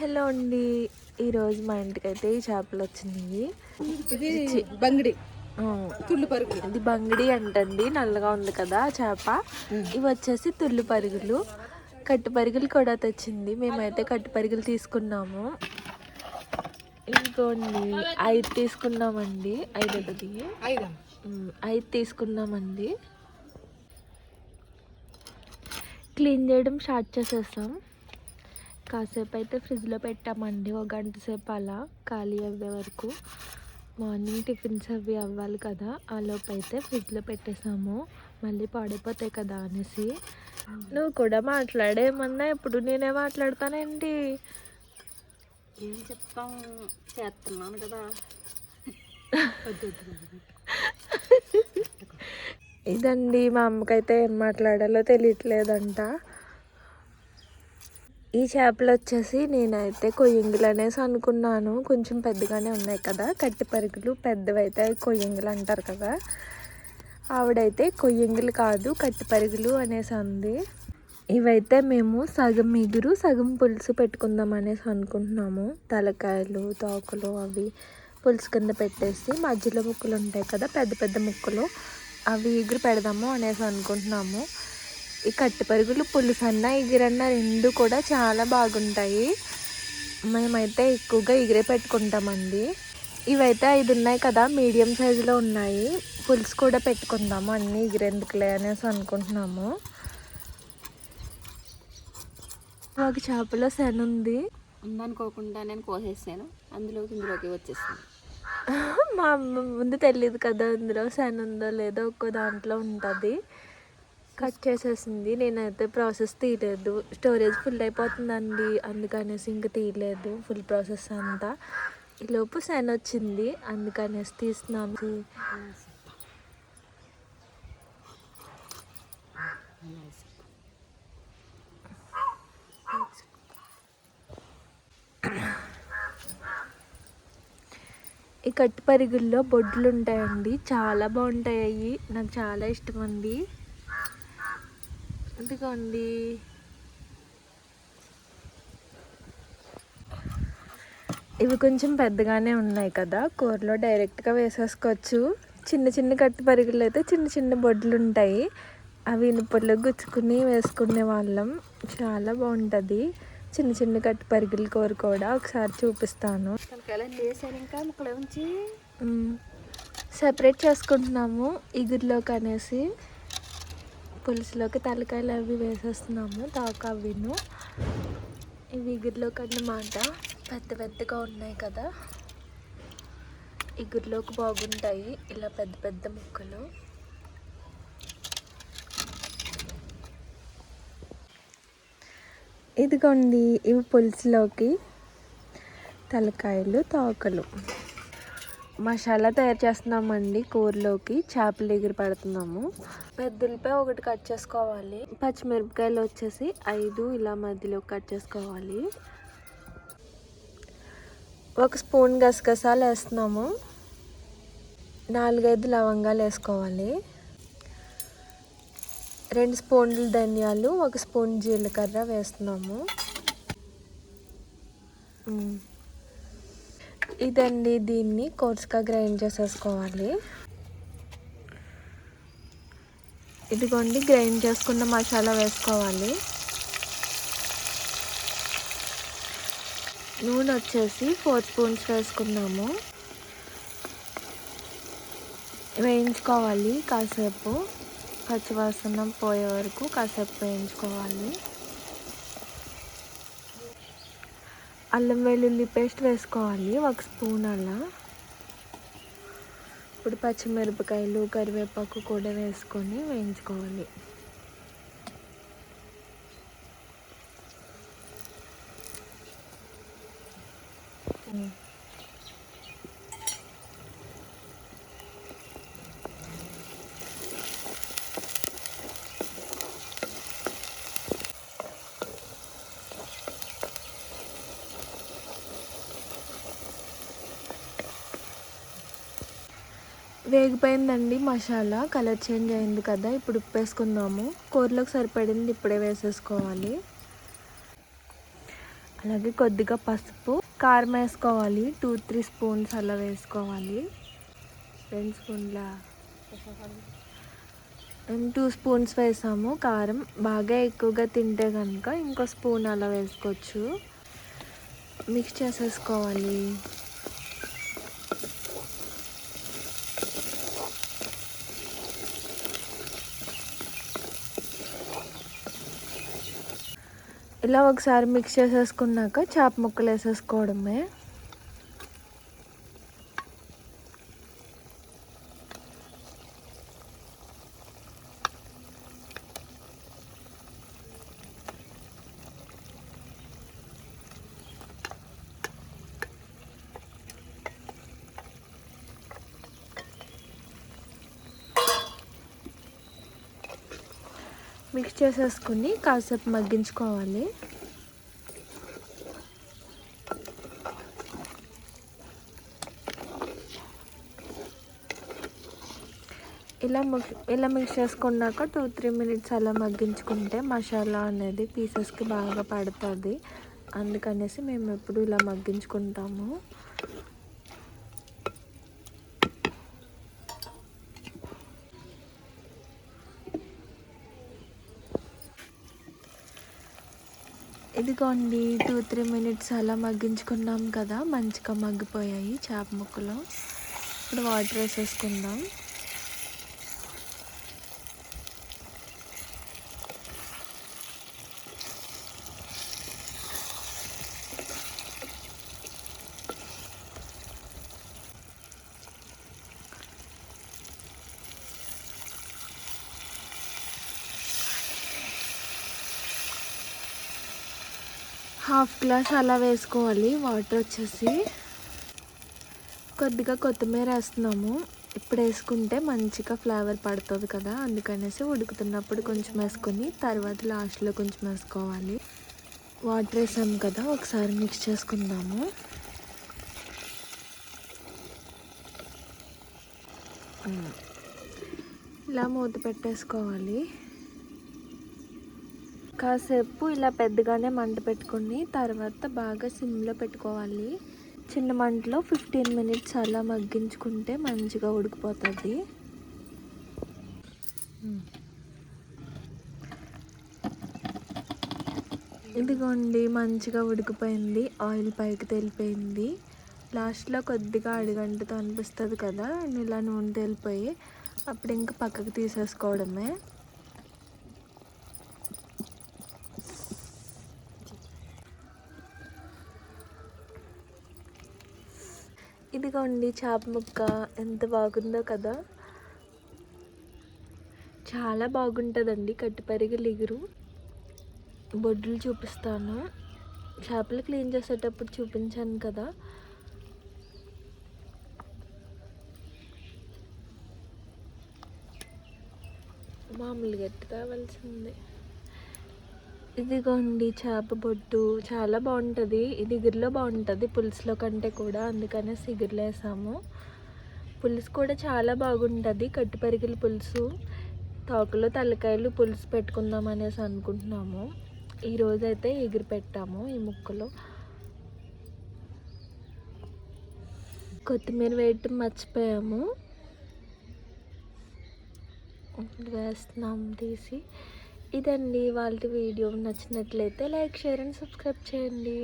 Hello అండి. ఈరోజు మా ఇంటికి అయితే ఈ చేపలు వచ్చినాయి. ఇది బంగిడి. తుళ్ళు పరుగులు. ఇది బంగిడి అంటండి. నల్లగా ఉంది కదా చేప. ఇవి వచ్చేసి తుల్లు పరుగులు. కట్టు పరుగులు కూడా తెచ్చింది. మేమైతే కట్టు పరుగులు తీసుకున్నాము. ఇంకోండి ఐదు తీసుకున్నామండి. ఐదు. ఒకటి ఐదా తీసుకున్నామండి. క్లీన్ చేయడం స్టార్ట్ చేసేసాం. కాసేపు అయితే ఫ్రిడ్జ్లో పెట్టామండి ఒక గంట సేపు అలా ఖాళీ అయ్యే వరకు. మార్నింగ్ టిఫిన్స్ అవి అవ్వాలి కదా ఆ లోపు అయితే ఫ్రిడ్జ్లో పెట్టేసాము. మళ్ళీ పాడైపోతాయి కదా అనేసి. నువ్వు కూడా మాట్లాడేమన్నా ఇప్పుడు నేనే మాట్లాడతానేంటి? ఏం చెప్తాం? చేస్తున్నాను కదా. ఇదండి మా అమ్మకైతే ఏం మాట్లాడాలో తెలియట్లేదంట. ఈ చేపలు వచ్చేసి నేనైతే కొయ్యింగులు అనేసి అనుకున్నాను. కొంచెం పెద్దగానే ఉన్నాయి కదా. కట్టి పరుగులు పెద్దవైతే కొయ్యింగులు అంటారు కదా. ఆవిడైతే కొయ్యింగులు కాదు కట్టి పరుగులు అనేసి అంది. ఇవైతే మేము సగం ఎగురు సగం పులుసు పెట్టుకుందాం అనేసి అనుకుంటున్నాము. తలకాయలు తోకలు అవి పులుసు కింద పెట్టేసి మధ్యలో ముక్కలు ఉంటాయి కదా పెద్ద పెద్ద ముక్కలు. అవి ఎగురు పెడదాము అనేసి అనుకుంటున్నాము. ఈ కట్టి పరుగులు పులుసు అన్న ఎగురన్న రెండు కూడా చాలా బాగుంటాయి. మేమైతే ఎక్కువగా ఎగిరే పెట్టుకుంటామండి. ఇవైతే ఐదు ఉన్నాయి కదా మీడియం సైజులో ఉన్నాయి. పులుసు కూడా పెట్టుకుందాము అన్నీ ఎగిరేందుకులే అనేసి అనుకుంటున్నాము. ఒక చేపలో శని ఉంది. ఉందనుకోకుండా నేను కోసేసాను అందులోకి ఇందులోకి వచ్చేసాను మా అమ్మ ముందు తెలియదు కదా అందులో శని ఉందో లేదో ఒక్కో దాంట్లో ఉంటుంది. కట్ చేసేసింది. నేనైతే ప్రాసెస్ తీయలేదు. స్టోరేజ్ ఫుల్ అయిపోతుందండి. అందుకనేసి ఇంక తీయలేదు. ఫుల్ ప్రాసెస్ అంతా. ఈలోపు సెన్ వచ్చింది. అందుకనేసి తీస్తున్నాను. ఈ కట్టు పరిగుల్లో బొడ్లు ఉంటాయండి చాలా బాగుంటాయి అవి నాకు చాలా ఇష్టం అండి ఇదిగోండి. ఇవి కొంచెం పెద్దగానే ఉన్నాయి కదా కూరలో డైరెక్ట్గా వేసేసుకోవచ్చు. చిన్న చిన్న కట్టు పరిగులు అయితే చిన్న చిన్న బొడ్లు ఉంటాయి అవి ఇనుపల్లో గుచ్చుకుని వేసుకునే వాళ్ళం. చాలా బాగుంటుంది. చిన్న చిన్న కట్టు పరిగిల కూర కూడా ఒకసారి చూపిస్తాను. సెపరేట్ చేసుకుంటున్నాము ఇగురులోకి అనేసి. పులుసులోకి తలకాయలు అవి వేసేస్తున్నాము. తాక అవిను ఇవి ఇగురులోకి అన్నమాట. పెద్ద పెద్దగా ఉన్నాయి కదా. ఇగురులోకి బాగుంటాయి. ఇలా పెద్ద పెద్ద ముక్కలు. ఇదిగోండి ఇవి పులుసులోకి తలకాయలు తోకలు. మసాలా తయారు చేస్తున్నామండి కూరలోకి. చేపలు ఎగిరి పెడుతున్నాము. పెద్దలపై ఒకటి కట్ చేసుకోవాలి. పచ్చిమిరపకాయలు వచ్చేసి ఐదు ఇలా మధ్యలో కట్ చేసుకోవాలి. ఒక స్పూన్ గసగసాలు వేస్తున్నాము. నాలుగైదు లవంగాలు వేసుకోవాలి. రెండు స్పూన్లు ధనియాలు ఒక స్పూన్ జీలకర్ర వేస్తున్నాము. ఇదండి దీన్ని కోర్స్గా గ్రైండ్ చేసేసుకోవాలి. ఇదిగోండి గ్రైండ్ చేసుకున్న మసాలా వేసుకోవాలి. నూనె వచ్చేసి ఫోర్ స్పూన్స్ వేసుకున్నాము వేయించుకోవాలి కాసేపు. పచ్చివాసన పోయే వరకు కాసేపు వేయించుకోవాలి. అల్లం వెల్లుల్లి పేస్ట్ వేసుకోవాలి ఒక స్పూన్ అలా. ఇప్పుడు పచ్చిమిరపకాయలు కరివేపాకు కూడా వేసుకొని వేయించుకోవాలి. వేగిపోయిందండి మసాలా. కలర్ చేంజ్ అయింది కదా ఇప్పుడు ఉప్పు వేసుకుందాము కూరలోకి సరిపడింది ఇప్పుడే వేసేసుకోవాలి. అలాగే కొద్దిగా పసుపు కారం వేసుకోవాలి. టూ త్రీ స్పూన్స్ అలా వేసుకోవాలి. రెండు స్పూన్ల టూ స్పూన్స్ వేసాము. కారం బాగా ఎక్కువగా తింటే కనుక ఇంకో స్పూన్ అలా వేసుకోవచ్చు. మిక్స్ చేసేసుకోవాలి. ఇలా ఒకసారి మిక్స్ చేసేసుకున్నాక చేప ముక్కలు వేసేసుకోవడమే. మిక్స్ చేసేసుకుని కాసేపు మగ్గించుకోవాలి. ఇలా ముక్ ఇలా మిక్స్ చేసుకున్నాక టూ త్రీ మినిట్స్ అలా మగ్గించుకుంటే మసాలా అనేది పీసెస్కి బాగా పడుతుంది. అందుకనేసి మేము ఎప్పుడు ఇలా మగ్గించుకుంటాము. ఇదిగోండి టూ త్రీ మినిట్స్ అలా మగ్గించుకున్నాం కదా మంచిగా మగ్గిపోయాయి చేప ముక్కలు. ఇప్పుడు వాటర్ వేసేసుకుందాం. హాఫ్ గ్లాస్ అలా వేసుకోవాలి వాటర్ వచ్చేసి. కొద్దిగా కొత్తిమీర వేస్తున్నాము. ఇప్పుడు వేసుకుంటే మంచిగా ఫ్లేవర్ పడుతుంది కదా అందుకనేసి ఉడుకుతున్నప్పుడు కొంచెం వేసుకొని తర్వాత లాస్ట్లో కొంచెం వేసుకోవాలి. వాటర్ వేసాము కదా ఒకసారి మిక్స్ చేసుకుందాము. ఇలా మూత పెట్టేసుకోవాలి. కాసేపు ఇలా పెద్దగానే మంట పెట్టుకుని తర్వాత బాగా సిమ్లో పెట్టుకోవాలి. చిన్న మంటలో ఫిఫ్టీన్ మినిట్స్ అలా మగ్గించుకుంటే మంచిగా ఉడికిపోతుంది. ఇదిగోండి మంచిగా ఉడికిపోయింది. ఆయిల్ పైకి తేలిపోయింది. లాస్ట్లో కొద్దిగా అడిగంటతో అనిపిస్తుంది కదా ఇలా నూనె తేలిపోయి అప్పుడు ఇంకా పక్కకు తీసేసుకోవడమే. ఇదిగోండి చేప ముక్క ఎంత బాగుందో కదా. చాలా బాగుంటుందండి కట్టిపరిగి లిగురు బొడ్డులు చూపిస్తాను. చేపలు క్లీన్ చేసేటప్పుడు చూపించాను కదా. మామూలుగా ఎట్టు కావాల్సిందే. ఇదిగోండి చేప బొట్టు. చాలా బాగుంటుంది. ఇది ఇగురులో బాగుంటుంది పులుసులో కంటే కూడా. అందుకనే సిగురులో వేసాము. పులుసు కూడా చాలా బాగుంటుంది. కట్టుపరిగిల పులుసు తోకలో తలకాయలు పులుసు పెట్టుకుందాం అనేసి అనుకుంటున్నాము. ఈరోజైతే ఎగిరి పెట్టాము ఈ ముక్కలో. కొత్తిమీర వేయటం మర్చిపోయాము. వేస్తున్నాం తీసి. ఇదండి వాళ్ళ వీడియో. నచ్చినట్లయితే లైక్ షేర్ అండ్ సబ్స్క్రైబ్ చేయండి.